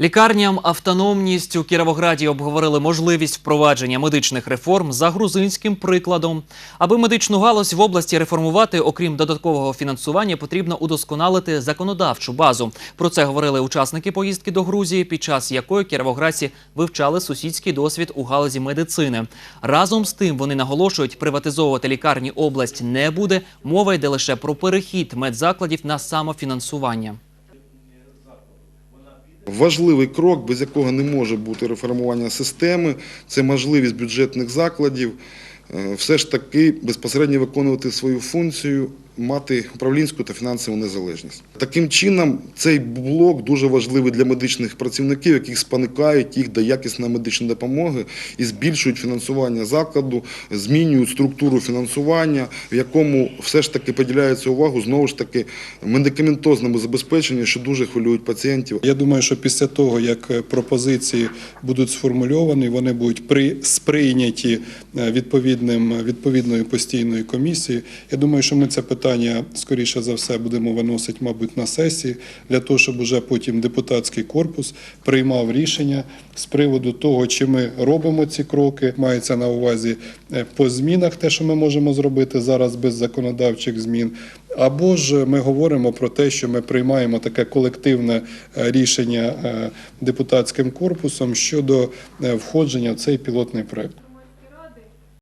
Лікарням автономність у Кіровограді обговорили можливість впровадження медичних реформ за грузинським прикладом. Аби медичну галузь в області реформувати, окрім додаткового фінансування, потрібно удосконалити законодавчу базу. Про це говорили учасники поїздки до Грузії, під час якої кіровоградці вивчали сусідський досвід у галузі медицини. Разом з тим вони наголошують, приватизовувати лікарні область не буде. Мова йде лише про перехід медзакладів на самофінансування. Важливий крок, без якого не може бути реформування системи, це можливість бюджетних закладів е, все ж таки безпосередньо виконувати свою функцію, мати управлінську та фінансову незалежність. Таким чином, цей блок дуже важливий для медичних працівників, яких спонукають їх до якісної медичної допомоги і збільшують фінансування закладу, змінюють структуру фінансування, в якому все ж таки поділяється увагу знову ж таки медикаментозному забезпеченню, що дуже хвилюють пацієнтів. Я думаю, що після того, як е, пропозиції будуть сформульовані, вони будуть при сприйняті е, відповідним відповідною постійною комісією. Я думаю, що ми це питання скоріше за все будемо виносити, мабуть, на сесії для того, щоб уже потім депутатський корпус приймав рішення з приводу того, чи ми робимо ці кроки. Мається на увазі е, по змінах, те, що ми можемо зробити зараз без законодавчих змін. Або ж ми говоримо про те, що ми приймаємо таке колективне е, рішення е, депутатським корпусом щодо входження в цей пілотний проект.